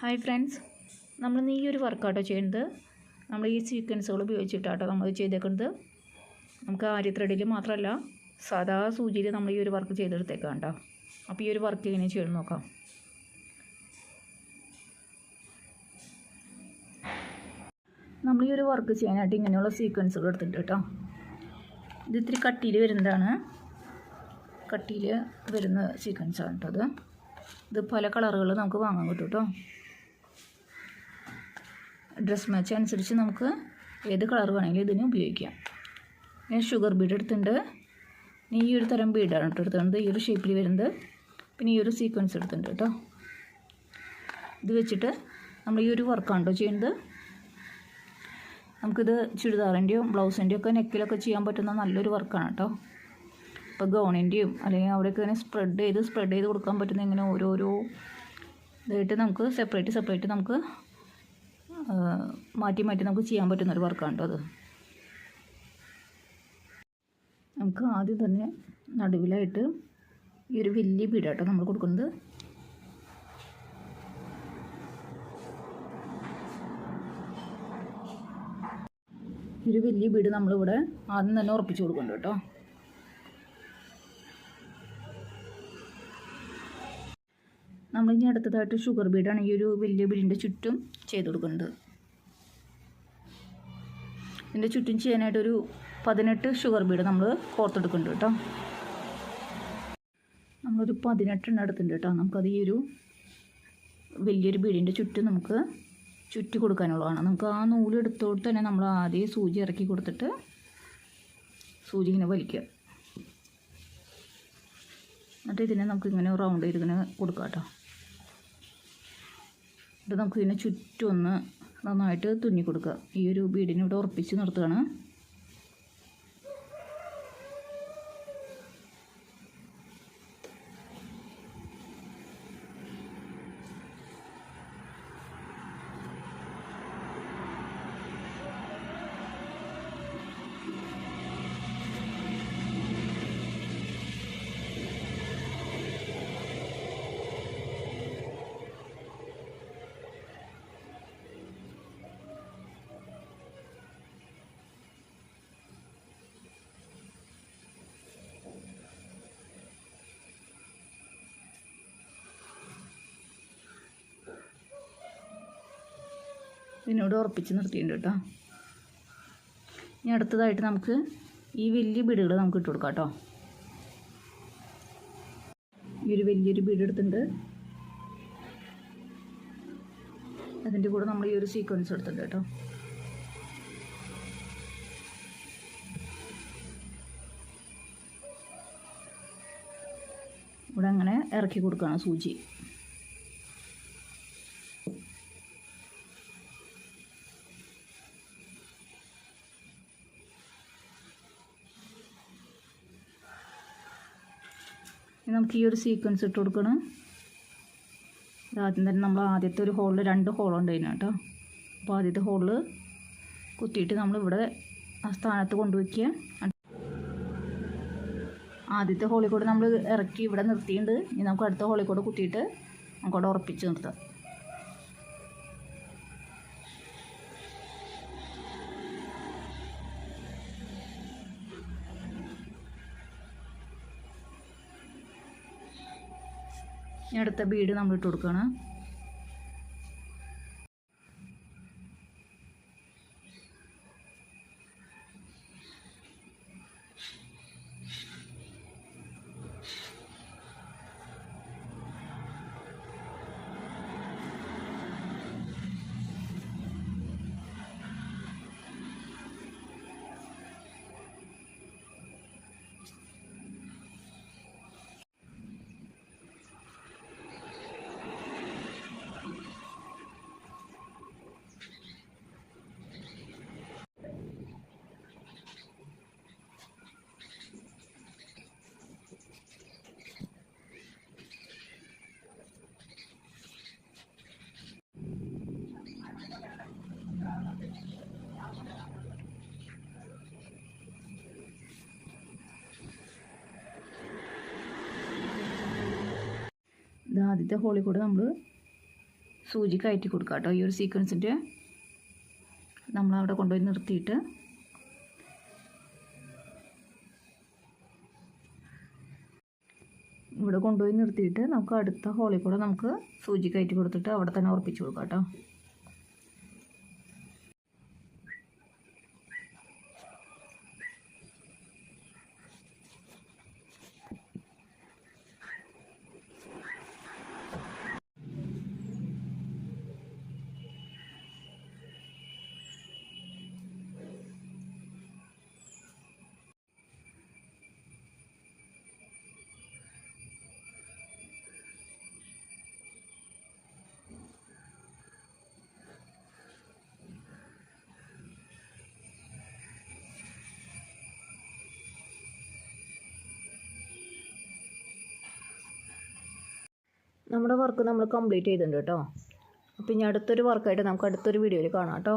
Hi friends. നമ്മൾ ഈ ഒരു വർക്കൗട്ടോ ചെയ്യുന്നത്. നമ്മൾ ഈ സീക്വൻസുകൾ ഉപയോഗിച്ചിട്ടാട്ടോ നമ്മൾ ചെയ്തേക്കുന്നത്. നമുക്ക് ആര്യ ത്രെഡിൽ മാത്രമല്ല സാധാ സൂചിയിൽ നമ്മൾ ഈ ഒരു വർക്ക് ചെയ്തെടുത്തേക്കാം കേട്ടോ അപ്പോൾ ഈ ഒരു വർക്ക് എങ്ങനെ ചെയ്യണം നോക്കാം. നമ്മൾ ഈ ഒരു വർക്ക് ചെയ്യാനായിട്ട് ഇങ്ങനെയുള്ള സീക്വൻസുകൾ എടുത്തിട്ടുണ്ട് കേട്ടോ. ഇത് ഇത്തിരി കട്ടിയിൽ വരുന്നതാണ്. കട്ടിയിൽ വരുന്ന സീക്വൻസാണ് കേട്ടോ അത്. ഇത് പല കളറുകൾ നമുക്ക് വാങ്ങാൻ കിട്ടും കേട്ടോ. ഡ്രസ് മാച്ച് അനുസരിച്ച് നമുക്ക് ഏത് കളർ വേണമെങ്കിലും ഇതിന് ഉപയോഗിക്കാം. ഞാൻ ഷുഗർ ബീഡ് എടുത്തിട്ടുണ്ട്. ഈ ഒരു തരം ബീഡാണ് കേട്ടോ എടുത്തിട്ടുണ്ട് ഈ ഒരു ഷേപ്പിൽ വരുന്നത്. പിന്നെ ഈ ഒരു സീക്വൻസ് എടുത്തിട്ടുണ്ട് കേട്ടോ. ഇത് വെച്ചിട്ട് നമ്മൾ ഈ ഒരു വർക്കാണ് കേട്ടോ ചെയ്യുന്നത്. നമുക്കിത് ചുരിദാറിന്റെയും ബ്ലൗസിന്റെയും ഒക്കെ നെക്കിലൊക്കെ ചെയ്യാൻ പറ്റുന്ന നല്ലൊരു വർക്കാണ് കേട്ടോ. ഇപ്പോൾ ഗൗണിന്റെയും അല്ലെങ്കിൽ അവിടെയൊക്കെ ഇങ്ങനെ സ്പ്രെഡ് ചെയ്ത് സ്പ്രെഡ് ചെയ്ത് കൊടുക്കാൻ പറ്റുന്ന ഇങ്ങനെ ഓരോരോ ഇതായിട്ട് നമുക്ക് സെപ്പറേറ്റ് സെപ്പറേറ്റ് നമുക്ക് മാറ്റി മാറ്റി നമുക്ക് ചെയ്യാൻ പറ്റുന്ന ഒരു വർക്കാണ് അത്. നമുക്ക് ആദ്യം തന്നെ നടുവിലായിട്ട് ഈ ഒരു വലിയ ബീഡാട്ടോ നമ്മൾ കൊടുക്കുന്നത്. ഒരു വലിയ ബീഡ് നമ്മളിവിടെ ആദ്യം തന്നെ ഉറപ്പിച്ച് കൊടുക്കുന്നുണ്ട് കേട്ടോ. നമ്മൾ ഇനി അടുത്തതായിട്ട് ഷുഗർ ബീഡാണ് ഈ ഒരു വലിയ ബീഡിന്റെ ചുറ്റും ചെയ്ത് കൊടുക്കുന്നത്. ഇതിന്റെ ചുറ്റും ചെയ്യാനായിട്ടൊരു പതിനെട്ട് ഷുഗർ ബീഡ് നമ്മൾ കോർത്തെടുക്കുന്നുണ്ട് കേട്ടോ. നമ്മളൊരു പതിനെട്ടെണ്ണം എടുത്തിട്ടുണ്ട് കേട്ടോ. നമുക്കത് ഈ ഒരു വലിയൊരു ബീഡിന്റെ ചുറ്റും നമുക്ക് ചുറ്റി കൊടുക്കാനുള്ളതാണ്. നമുക്ക് ആ നൂൽ എടുത്തോട്ട് തന്നെ നമ്മൾ ആദ്യം സൂചി ഇറക്കി കൊടുത്തിട്ട് സൂചി ഇങ്ങനെ വലിക്കുക. എന്നിട്ട് ഇതിനെ നമുക്കിങ്ങനെ റൗണ്ട് ചെയ്തിങ്ങനെ കൊടുക്കാം കേട്ടോ. എന്നിട്ട് നമുക്ക് ഇതിനെ ചുറ്റും നന്നായിട്ട് തുന്നി കൊടുക്കുക ഈ ഒരു ബീഡിനെ ഇവിടെ ഉറപ്പിച്ച് നിർത്തുകയാണ്. ഇതിനോട് ഉറപ്പിച്ച് നിർത്തിയിട്ടുണ്ട് കേട്ടോ. ഇനി അടുത്തതായിട്ട് നമുക്ക് ഈ വലിയ ബീഡുകൾ നമുക്ക് ഇട്ട് കൊടുക്കാം കേട്ടോ. ഈ ഒരു വലിയൊരു ബീഡ് എടുത്തിട്ടുണ്ട്. അതിന്റെ കൂടെ നമ്മൾ ഈ ഒരു സീക്വൻസ് എടുത്തിട്ടുണ്ട് കേട്ടോ. ഇവിടെ അങ്ങനെ ഇറക്കി കൊടുക്കുകയാണ് സൂചി. ഇനി നമുക്ക് ഈ ഒരു സീക്വൻസ് ഇട്ട് കൊടുക്കണം. ആദ്യം തന്നെ നമ്മൾ ആദ്യത്തെ ഒരു ഹോളിൽ രണ്ട് ഹോളുണ്ട് അതിന് കേട്ടോ. അപ്പോൾ ആദ്യത്തെ ഹോളിൽ കുത്തിയിട്ട് നമ്മളിവിടെ ആ സ്ഥാനത്ത് കൊണ്ടുവയ്ക്കുക. ആദ്യത്തെ ഹോളിൽ കൂടെ നമ്മൾ ഇറക്കി ഇവിടെ നിർത്തിയിട്ടുണ്ട്. ഇനി നമുക്ക് അടുത്ത ഹോളിൽ കൂടെ കുത്തിയിട്ട് നമുക്കവിടെ ഉറപ്പിച്ച് നിർത്താം. ഇനി അടുത്ത ബീഡ് നമ്മൾ ഇട്ട് കൊടുക്കണം ഇത് ആദ്യത്തെ ഹോളിൽ കൂടെ നമ്മൾ സൂചി കയറ്റി കൊടുക്കുക കേട്ടോ ഈ ഒരു സീക്വൻസിന്റെ നമ്മളവിടെ കൊണ്ടുപോയി നിർത്തിയിട്ട്. ഇവിടെ കൊണ്ടുപോയി നിർത്തിയിട്ട് നമുക്ക് അടുത്ത ഹോളിൽ കൂടെ നമുക്ക് സൂചി കയറ്റി കൊടുത്തിട്ട് അവിടെ തന്നെ ഉറപ്പിച്ച് കൊടുക്കാം കേട്ടോ നമ്മുടെ വർക്ക് നമ്മൾ കംപ്ലീറ്റ് ചെയ്തിട്ടുണ്ട് കേട്ടോ അപ്പോൾ ഇനി അടുത്തൊരു വർക്കായിട്ട് നമുക്ക് അടുത്തൊരു വീഡിയോയിൽ കാണാം കേട്ടോ